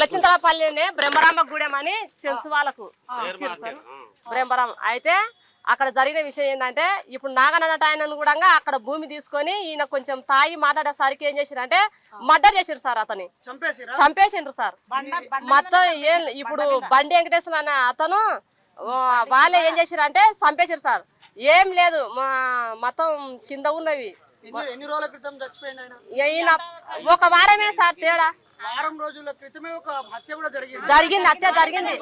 గొల్లచింతలపల్లినే బ్రహ్మరామ గూడెం అని తెలుసు వాళ్ళకు. బ్రహ్మరామ. అయితే అక్కడ జరిగిన విషయం ఏంటంటే ఇప్పుడు నాగనన్నట ఆయనను కూడా అక్కడ భూమి తీసుకొని ఈయన కొంచెం తాగి మాట్లాడేసరికి ఏం చేసిరంటే మర్డర్ చేసిరు సార్ అతని చంపేసిండ్రు సార్. మొత్తం ఏం ఇప్పుడు బండి వెంకటేశ్వర అనే అతను వాళ్ళే ఏం చేసిరు అంటే చంపేసారు సార్. ఏం లేదు మా మొత్తం కింద ఉన్నవి. ఎన్ని ఎన్ని రోజుల క్రితం చచ్చిపోయింది ఆయన? ఈయన ఒక వారమే సార్ తేడా. వారం రోజుల క్రితమే ఒక హత్య కూడా జరిగింది. జరిగింది హత్య జరిగింది.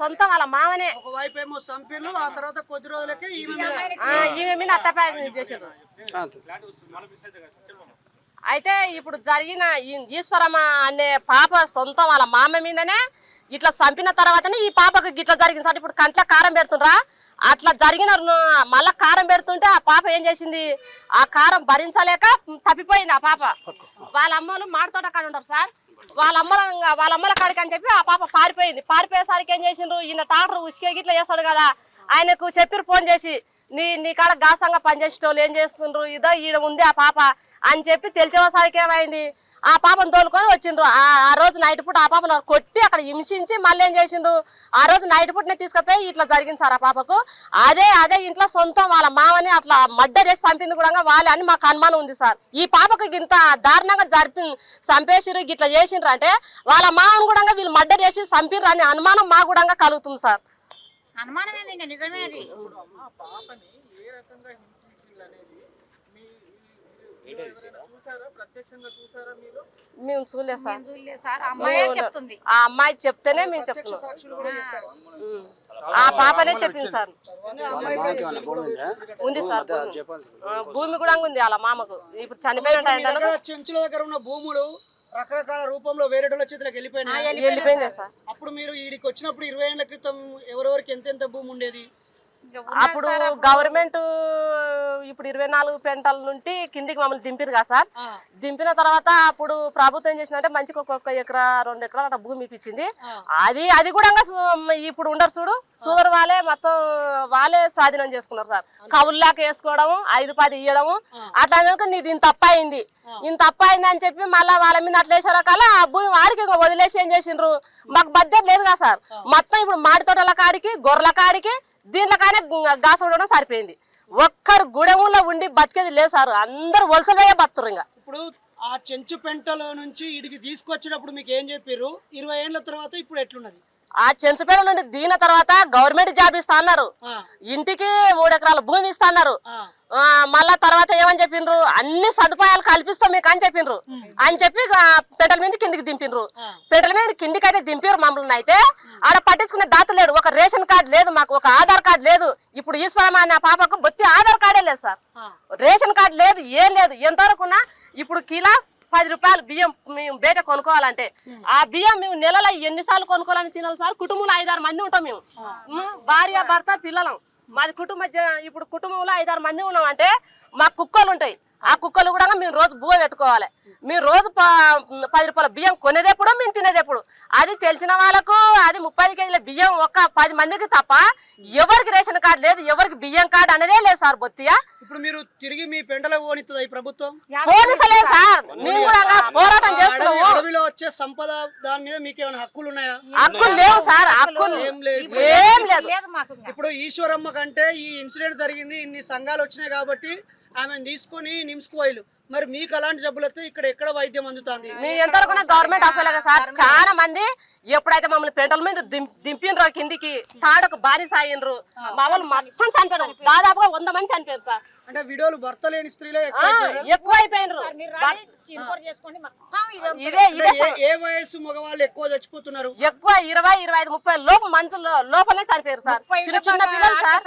సొంతం వాళ్ళ మామనే. ఒక వైపు ఏమో చంపిర్రు ఆ తర్వాత కొద్ది రోజులకే ఈమె మీద ఆ, ఈమె మీద అత్తపాయ చేసారు అయితే ఇప్పుడు జరిగిన ఈ ఈశ్వరమ్మ అనే పాప సొంతం వాళ్ళ మామ మీదనే ఇట్లా చంపిన తర్వాతనే ఈ పాపకు గిట్లా జరిగింది. సార్ ఇప్పుడు కంట్ల కారం పెడుతుండ్రా. అట్లా జరిగిన మళ్ళా కారం పెడుతుంటే ఆ పాప ఏం చేసింది? ఆ కారం భరించలేక తప్పిపోయింది ఆ పాప. వాళ్ళ అమ్మలు మాడతోట కాడ ఉంటారు సార్. వాళ్ళ అమ్మల వాళ్ళ అమ్మల కాడికి అని చెప్పి ఆ పాప పారిపోయింది. పారిపోయేసరికి ఏం చేసిండ్రు? ఈయన టాక్టర్ ఉసికే గిట్లా చేస్తాడు కదా. ఆయనకు చెప్పిరు ఫోన్ చేసి నీ నీ కాడ గాసంగా పనిచేసేటోళ్ళు ఏం చేస్తుండ్రు? ఇదో ఈడ ఉంది ఆ పాప. అని చెప్పి తెలిసేసరికి ఏమైంది? ఆ పాపను తోలుకొని వచ్చిండ్రు. ఆ ఆ రోజు నైట్ పూట ఆ పాపను కొట్టి అక్కడ హింసించి మళ్ళీ ఏం చేసిండ్రు? ఆ రోజు నైట్ పూటనే తీసుకుపోయి ఇట్లా జరిగింది సార్ ఆ పాపకు. అదే అదే ఇంట్లో సొంతం వాళ్ళ మామని అట్లా మడ్డ చేసి చంపింది కూడా వాళ్ళే అని మాకు అనుమానం ఉంది సార్. ఈ పాపకు ఇంత దారుణంగా జరిపి చంపేసిరు ఇట్లా చేసిండ్రు అంటే వాళ్ళ మామను కూడా వీళ్ళు మడ్డ చేసి చంపిర్రు అనే అనుమానం మా కూడా కలుగుతుంది సార్. అనుమానం ఏంది ఇంకా? నిజమే అది. ఆ పాపని ఏ రకంగా హింసించింది అనేది మీ మేము చూడలేదు సార్. చూడలేదు సార్. అమ్మాయే చెప్తుంది. ఆ అమ్మాయి చెప్తేనే మేము చెప్తున్నాం. ఆ పాపనే చెప్పింది సార్. ఉంది సార్ భూమి. కూడా ఉంది వాళ్ళ మామకు. ఇప్పుడు చనిపోయిన భూములు రకరకాల రూపంలో వేరే చేతులకు వెళ్ళిపోయినాయి. వెళ్ళిపోయింది సార్. అప్పుడు మీరు వీడికి వచ్చినప్పుడు ఇరవై ఏళ్ళ క్రితం ఎవరెవరికి ఎంతెంత భూమి ఉండేది? అప్పుడు గవర్నమెంట్ ఇప్పుడు ఇరవై నాలుగు పెంటల నుండి కిందికి మమ్మల్ని దింపిరు కదా సార్. దింపిన తర్వాత అప్పుడు ప్రభుత్వం ఏం చేసిందంటే మంచిగా ఒక్కొక్క ఎకరా రెండు ఎకరాలు అట్లా భూమి ఇప్పించింది. అది అది కూడా ఇప్పుడు ఉండరు చూడు. సుగర్ వాళ్ళే మొత్తం వాళ్ళే స్వాధీనం చేసుకున్నారు సార్. కవుల్లాక వేసుకోవడము ఐదు పది ఇవ్వడము అట్లా కనుక నీది ఇంత తప్ప అయింది ఇంత తప్ప అయింది అని చెప్పి మళ్ళీ వాళ్ళ మీద అట్లా వేసే రకాల ఆ భూమి వాడికి వదిలేసి ఏం చేసిండ్రు? మాకు బడ్జెట్ లేదు కదా సార్. మొత్తం ఇప్పుడు మాడి తోటల కాడికి గొర్రెల కాడికి దీంట్లో కానీ గాస ఉండడం సరిపోయింది. ఒక్కరు గుడెములో ఉండి బతికేది లేదు సార్. అందరు వలసపోయే బతురు ఇంకా. ఇప్పుడు ఆ చెంచు పెంటలో నుంచి ఇడికి తీసుకొచ్చినప్పుడు మీకు ఏం చెప్పారు ఇరవై ఏళ్ళ తర్వాత ఇప్పుడు ఎట్లున్నది? ఆ చెంచుపేట నుండి దిగిన తర్వాత గవర్నమెంట్ జాబ్ ఇస్తా అన్నారు. ఇంటికి మూడు ఎకరాల భూమి ఇస్తా అన్నారు. మళ్ళా తర్వాత ఏమని చెప్పిండ్రు అన్ని సదుపాయాలు కల్పిస్తాం మీకు అని చెప్పిండ్రు అని చెప్పి పెంటల మీద కిందికి దింపిండ్రు పెంటల మీద కిందికి అయితే దింపారు మమ్మల్ని అయితే. ఆడ పట్టించుకునే దాత లేడు. ఒక రేషన్ కార్డు లేదు మాకు ఒక ఆధార్ కార్డు లేదు. ఇప్పుడు ఈశ్వరమ్మ అనే పాపకు బొత్తి ఆధార్ కార్డే లేదు సార్. రేషన్ కార్డు లేదు ఏం లేదు. ఎంతవరకు ఉన్నా ఇప్పుడు కిలో పది రూపాయలు బియ్యం మేము బయట కొనుక్కోవాలంటే ఆ బియ్యం మేము నెలలో ఎన్నిసార్లు కొనుక్కోవాలని తినాలి సార్. కుటుంబంలో ఐదారు మంది ఉంటాం మేము. భార్య భర్త పిల్లలం. మాది కుటుంబ ఇప్పుడు కుటుంబంలో ఐదారు మంది ఉన్నాం అంటే మా కుక్కలు ఉంటాయి. ఆ కుక్కలు కూడా మేము రోజు బువ్వ పెట్టుకోవాలి. మీరు రోజు ప- పది రూపాయల బియ్యం కొనేదెప్పుడు మేము తినేదెప్పుడు అది తెలిసిన వాళ్ళకు అది ముప్పై కేజీల బియ్యం ఒక పది మందికి తప్ప ఎవరికి రేషన్ కార్డు లేదు ఎవరికి బియ్యం కార్డు అనేదే లేదు సార్ బొత్తియా ఇప్పుడు మీరు తిరిగి మీ పెంటలో ఓనిస్తుంది ఈ ప్రభుత్వం పోలీసులే సార్ మేము కూడా పోరాటం అడవి చేస్తున్నాము అడవిలో వచ్చే సంపద దాని మీద మీకు ఏమైనా హక్కులు ఉన్నాయా? హక్కులు లేవు సార్ హక్కులు ఏం లేదు. ఏం లేదు. ఇప్పుడు ఈశ్వరమ్మ కంటే ఈ ఇన్సిడెంట్ జరిగింది ఇన్ని సంఘాలు వచ్చినాయి కాబట్టి ఆమెను తీసుకొని నిమ్స్కు పోయిలు. మరి మీకు అలాంటి జబ్బులు వస్తే ఇక్కడ ఎక్కడ వైద్యం అందుతుంది? మేము ఎంతవరకు గవర్నమెంట్ హాస్పిటల్ సార్? చాలా మంది ఎప్పుడైతే మమ్మల్ని పెంటల మీద దింపినరో కిందికి తాడకు బారి సాయినరు మా వాళ్ళు మొత్తం చనిపోయారు దాదాపుగా వంద మంది చనిపోయారు సార్. అంటే వీడియోలు భర్త లేని స్త్రీలే ఎక్కువ అయిపోయినరు ఇది ఇదే ఏ- వయస్సు మగవాళ్ళు ఎక్కువ చచ్చిపోతున్నారు? ఎక్కువ ఇరవై ఇరవై ఐదు ముప్పై లోపు మంచుల లోపలనే చనిపోయారు సార్. చిన్న చిన్న పిల్లలు సార్.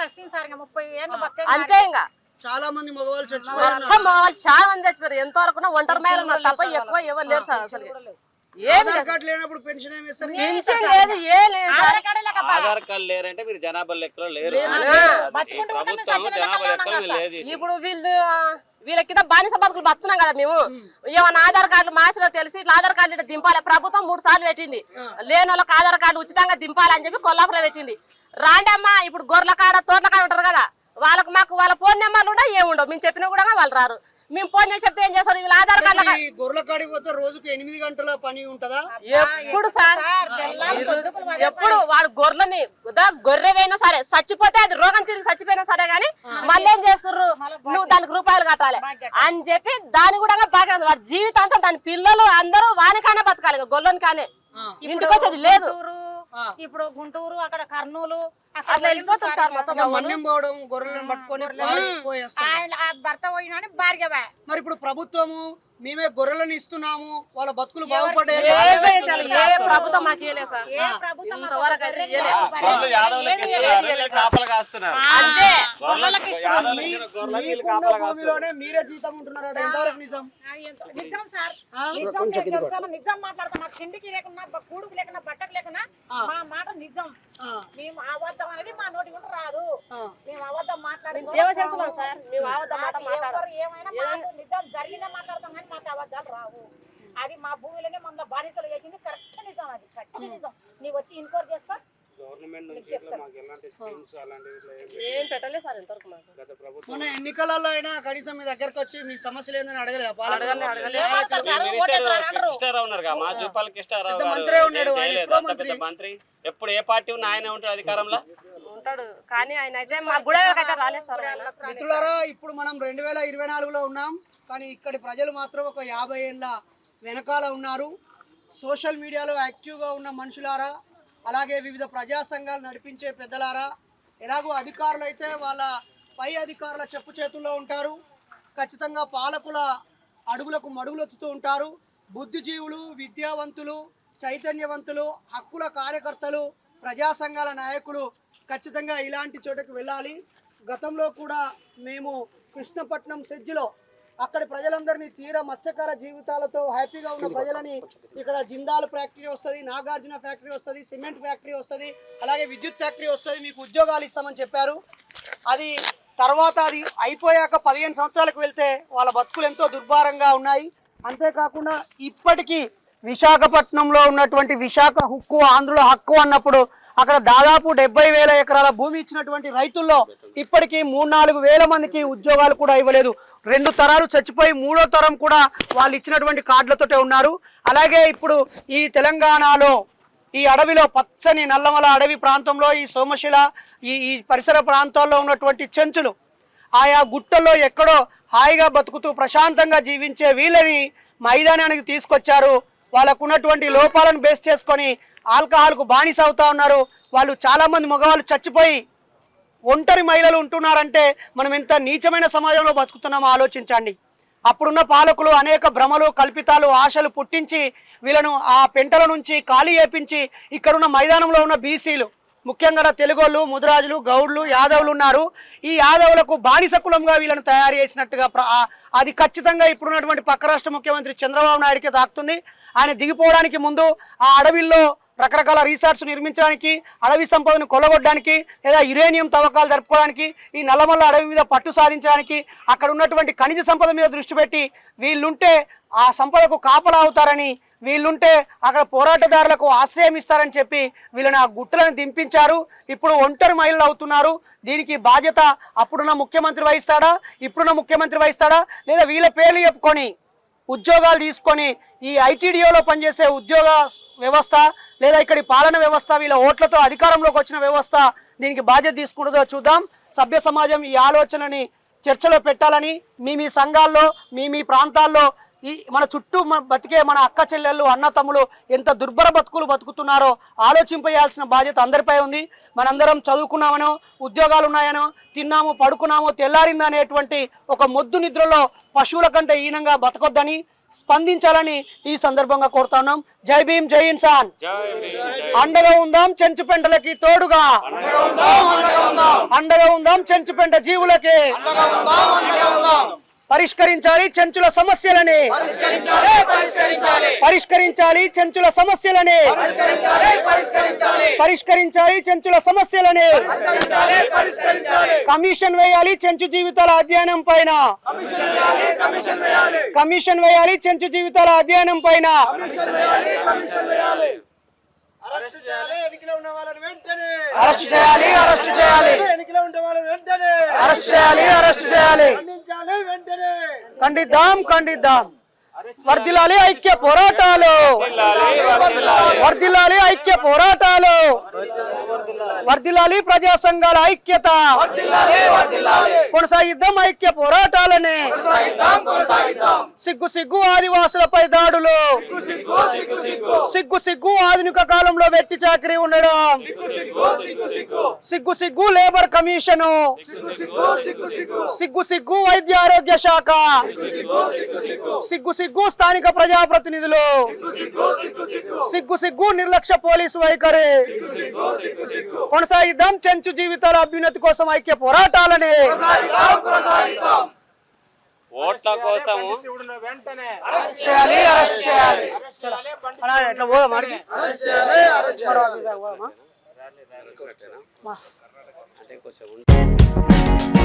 అంతే ఇంకా. చాలా మంది మగవాళ్ళు చచ్చిపోయారు. మొత్తం మా వాళ్ళు చాలా మంది చచ్చిపోయారు. ఎంత వరకు ఒంటరి మేలు ఉన్నారు తప్ప ఎక్కువ ఎవరు లేరు సార్ అసలు. ఏమి ఆధార్ కార్డు లేనప్పుడు పెన్షన్ ఏమి ఇస్తారు? పెన్షన్ లేదు ఏ లేదు సార్. ఆధార్ కార్డే లేక ఆధార్ కార్డు లేరంటే మీరు జనాభా లెక్కలో లేరు. బతుకుంటూ ఉంటే మేము ప్రభుత్వం సచిన జనాభా లెక్కలో లెక్కలు ఉన్నాం లేదు చేసింది. ఇప్పుడు వీళ్ళు వీళ్ళ కింద బానిస బతుకులు బతున్నాం కదా మేము. ఏమన్నా ఆధార్ కార్డులు మార్చిలో తెలిసి ఇట్లా ఆధార్ కార్డు ఇట్లా దింపాలి. ప్రభుత్వం మూడు సార్లు పెట్టింది. లేని వాళ్ళకి ఆధార్ కార్డు ఉచితంగా దింపాలి అని చెప్పి కొల్లాపులో పెట్టింది. రాండి అమ్మా ఇప్పుడు గొర్రెల కాడ తోటల కాడ ఉంటారు కదా. వాళ్ళకి మాకు వాళ్ళ ఫోన్ నెంబర్లు కూడా ఏముండవు మేము చెప్పినా కూడా వాళ్ళు రారు. మేము ఫోన్ చేసి చెప్తే ఏం చేస్తారు? వీళ్ళు ఆధార్ కార్డు ఈ గొర్రెల కాడికి పోతే రోజుకు ఎనిమిది గంటల పని ఉంటదా? ఎప్పుడు సార్? ఎప్పుడు వాడు గొర్రెని ఉదా గొర్రె అయినా సరే చచ్చిపోతే అది రోగం తిరిగి చచ్చిపోయినా సరే గానీ మళ్ళీ ఏం చేస్తుర్రు? నువ్వు దానికి రూపాయలు కట్టాలి. అని చెప్పి దాని కూడా బాగా వాడి జీవితాంతం దాని పిల్లలు అందరూ వానికానే బతకాలి. గొల్లోని కానీ ఇంటికి వచ్చేది లేదు. ఇప్పుడు గుంటూరు అక్కడ కర్నూలు అట్లా సార్ మొత్తం మన్యం పోవడం గొర్రెలను పట్టుకొని ఆయన ఆ భర్త పోయినాని భార్య మరి ఇప్పుడు ప్రభుత్వము మేమే గొర్రెలను ఇస్తున్నాము వాళ్ళ బతుకులు బాగుపడే భూమిలోనే మీరే జీతం ఉంటున్నారట ఎంతవరకు నిజం ఆ, ఎంత- నిజం సార్ నిజం నాకు తిండికి లేకున్నా కూడుకు లేకున్నా బట్టకు లేకున్నా మా మాట నిజం మేము అబద్ధం అనేది మా నోటి గుంట రాదు. ఆ. మేము అబద్ధం మాట్లాడి దేవశంసులం సార్. మేము మాట ఎవరు ఏమైనా మాకు నిజం జరిగిందే మాట్లాడతాం కానీ మాకు అబద్ధాలు రావు. అది మా భూమిలోనే మమ్మల్ని బానిసలు చేసింది కరెక్ట్ నిజం అది. కరెక్ట్ నిజం. నీవు వచ్చి ఇన్క్వైరీ చేసుకో. గవర్నమెంట్ నుంచి ఇట్లా మాకు ఎలాంటి స్కీమ్స్ అలాంటివి ఇట్లా ఏం లేదు. ఏం పెట్టలేదు సార్ ఇంతవరకు మాకు. గత ప్రభుత్వం మొన్న ఎన్నికలలో అయినా కనీసం మీ దగ్గరకు వచ్చి మీ సమస్యలు ఏందని అడగలేదు? అడగలే అడగలే. ఈ మినిస్టర్ కృష్ణారావు ఉన్నారు కదా మా జూపాల కృష్ణారావు గారు. మంత్రే ఉన్నాడు, చేయలేదు. మంత్రి. ఎప్పుడు ఏ పార్టీ ఉన్నా ఆయన ఉంటాడు అధికారంలో? ఉంటాడు. కానీ ఆయన అయితే మా గుడవకి అయితే రాలేదు సార్ ఆయన. మిత్రులారా ఇప్పుడు మనం రెండు వేల ఇరవై నాలుగులో ఉన్నాం. కానీ ఇక్కడి ప్రజలు మాత్రం ఒక యాభై ఏళ్ళ వెనకాల ఉన్నారు. సోషల్ మీడియాలో యాక్టివ్గా ఉన్న మనుషులారా అలాగే వివిధ ప్రజా సంఘాలు నడిపించే పెద్దలారా ఎలాగో అధికారులు అయితే వాళ్ళ పై అధికారుల చెప్పు చేతుల్లో ఉంటారు. ఖచ్చితంగా పాలకుల అడుగులకు మడుగులొత్తుతూ ఉంటారు. బుద్ధిజీవులు విద్యావంతులు చైతన్యవంతులు హక్కుల కార్యకర్తలు ప్రజా సంఘాల నాయకులు ఖచ్చితంగా ఇలాంటి చోటకు వెళ్ళాలి. గతంలో కూడా మేము కృష్ణపట్నం సెజ్జిలో అక్కడి ప్రజలందరినీ తీర మత్స్యకార జీవితాలతో హ్యాపీగా ఉన్న ప్రజలని ఇక్కడ జిందాల్ ఫ్యాక్టరీ వస్తుంది నాగార్జున ఫ్యాక్టరీ వస్తుంది సిమెంట్ ఫ్యాక్టరీ వస్తుంది అలాగే విద్యుత్ ఫ్యాక్టరీ వస్తుంది మీకు ఉద్యోగాలు ఇస్తామని చెప్పారు. అది తర్వాత అది అయిపోయాక పదిహేను సంవత్సరాలకు వెళ్తే వాళ్ళ బతుకులు ఎంతో దుర్భారంగా ఉన్నాయి. అంతేకాకుండా ఇప్పటికీ విశాఖపట్నంలో ఉన్నటువంటి విశాఖ హక్కు ఆంధ్రుల హక్కు అన్నప్పుడు అక్కడ దాదాపు డెబ్బై వేల ఎకరాల భూమి ఇచ్చినటువంటి రైతుల్లో ఇప్పటికీ మూడు నాలుగు వేల మందికి ఉద్యోగాలు కూడా ఇవ్వలేదు. రెండు తరాలు చచ్చిపోయి మూడో తరం కూడా వాళ్ళు ఇచ్చినటువంటి కార్డులతోటే ఉన్నారు. అలాగే ఇప్పుడు ఈ తెలంగాణలో ఈ అడవిలో పచ్చని నల్లమల అడవి ప్రాంతంలో ఈ సోమశిల ఈ ఈ పరిసర ప్రాంతాల్లో ఉన్నటువంటి చెంచులు ఆయా గుట్టల్లో ఎక్కడో హాయిగా బతుకుతూ ప్రశాంతంగా జీవించే వీళ్ళని మైదానానికి తీసుకొచ్చారు. వాళ్ళకు ఉన్నటువంటి లోపాలను బేస్ చేసుకొని ఆల్కహాల్కు బానిస అవుతా ఉన్నారు. వాళ్ళు చాలామంది మగవాళ్ళు చచ్చిపోయి ఒంటరి మహిళలు ఉంటున్నారంటే మనం ఎంత నీచమైన సమాజంలో బతుకుతున్నామో ఆలోచించండి. అప్పుడున్న పాలకులు అనేక భ్రమలు కల్పితాలు ఆశలు పుట్టించి వీళ్ళను ఆ పెంటల నుంచి ఖాళీ చేపించి ఇక్కడున్న మైదానంలో ఉన్న బీసీలు ముఖ్యంగా తెలుగోళ్ళు ముదురాజులు గౌడ్లు యాదవులు ఉన్నారు. ఈ యాదవులకు బానిస కులంగా వీళ్ళని తయారు చేసినట్టుగా అది ఖచ్చితంగా ఇప్పుడున్నటువంటి పక్క రాష్ట్ర ముఖ్యమంత్రి చంద్రబాబు నాయుడికి తాకుతుంది ఆయన దిగిపోవడానికి ముందు ఆ అడవిల్లో రకరకాల రీసార్ట్స్ నిర్మించడానికి అడవి సంపదను కొల్లగొట్టడానికి లేదా యురేనియం తవ్వకాలు జరుపుకోవడానికి ఈ నల్లమల్ల అడవి మీద పట్టు సాధించడానికి అక్కడ ఉన్నటువంటి ఖనిజ సంపద మీద దృష్టి పెట్టి వీళ్ళుంటే ఆ సంపదకు కాపలా అవుతారని వీళ్ళుంటే అక్కడ పోరాటదారులకు ఆశ్రయం ఇస్తారని చెప్పి వీళ్ళని ఆ గుట్టలను దింపించారు. ఇప్పుడు ఒంటరి మహిళలు అవుతున్నారు. దీనికి బాధ్యత అప్పుడున్న ముఖ్యమంత్రి వహిస్తాడా? ఇప్పుడున్న ముఖ్యమంత్రి వహిస్తాడా? లేదా వీళ్ళ పేర్లు చెప్పుకొని ఉద్యోగాలు తీసుకొని ఈ ఐటీడీఓలో పనిచేసే ఉద్యోగ వ్యవస్థ లేదా ఇక్కడి పాలన వ్యవస్థ వీళ్ళ ఓట్లతో అధికారంలోకి వచ్చిన వ్యవస్థ దీనికి బాధ్యత తీసుకుంటుందో చూద్దాం. సభ్య సమాజం ఈ ఆలోచనని చర్చలో పెట్టాలని మీ మీ సంఘాల్లో మీ మీ ప్రాంతాల్లో ఈ మన చుట్టూ బతికే మన అక్క చెల్లెళ్ళు అన్న తమ్ములు ఎంత దుర్భర బతుకులు బతుకుతున్నారో ఆలోచింపేయాల్సిన బాధ్యత అందరిపై ఉంది. మనందరం చదువుకున్నామనో ఉద్యోగాలు ఉన్నాయనో తిన్నాము పడుకున్నామో తెల్లారిందనేటువంటి ఒక మొద్దు నిద్రలో పశువుల కంటే హీనంగా బతకొద్దని స్పందించాలని ఈ సందర్భంగా కోరుతున్నాం జై భీమ్ జై ఇన్సాన్. అండగా ఉందాం చెంచు పెంటలకి తోడుగా. అండగా ఉందాం చెంచు పెంట జీవులకి. పరిష్కరించాలి చెంచుల సమస్యలని. పరిష్కరించాలి చెంచుల సమస్యలని. పరిష్కరించాలి చెంచుల సమస్యలని. కమిషన్ వేయాలి చెంచు జీవితాల అధ్యయనం పైన. కమిషన్ వేయాలి చెంచు జీవితాల అధ్యయనం పైన. అరెస్ట్ చేయాలి. ఎన్నికలో ఉన్న వాళ్ళని వెంటనే. అరెస్ట్ చేయాలి అరెస్ట్ చేయాలి. ఎన్నికలో వాళ్ళని వెంటనే. అరెస్ట్ చేయాలి అరెస్ట్ చేయాలి. ఖండించాలి వెంటనే. ఖండిద్దాం ఖండిద్దాం. వర్దిలాలి ఐక్య పోరాటాలు. వర్దిలాలి ఐక్య పోరాటాలు. వర్దిలాలి ప్రజా సంఘాల ఐక్యత. కొనసాగిద్దాం ఐక్య పోరాటాలని. సిగ్గు సిగ్గు ఆదివాసులపై దాడులు. సిగ్గు సిగ్గు ఆధునిక కాలంలో వెట్టి చాకరీ ఉండడం. సిగ్గు సిగ్గు లేబర్ కమిషను. సిగ్గు సిగ్గు వైద్య ఆరోగ్య శాఖ. సిగ్గు సిగ్గు స్థానిక ప్రజాప్రతినిధులు. సిగ్గు సిగ్గు నిర్లక్ష్య పోలీసు వైఖరి. కొనసాగిద్దాం. చెంచు జీవితాల అభ్యున్నతి కోసం ఐక్య పోరాటాలని. ఓట్ల చేయాలి అరెస్ట్ చేయాలి ఎట్లా పోదాం పోదామా? అంటే కొంచెం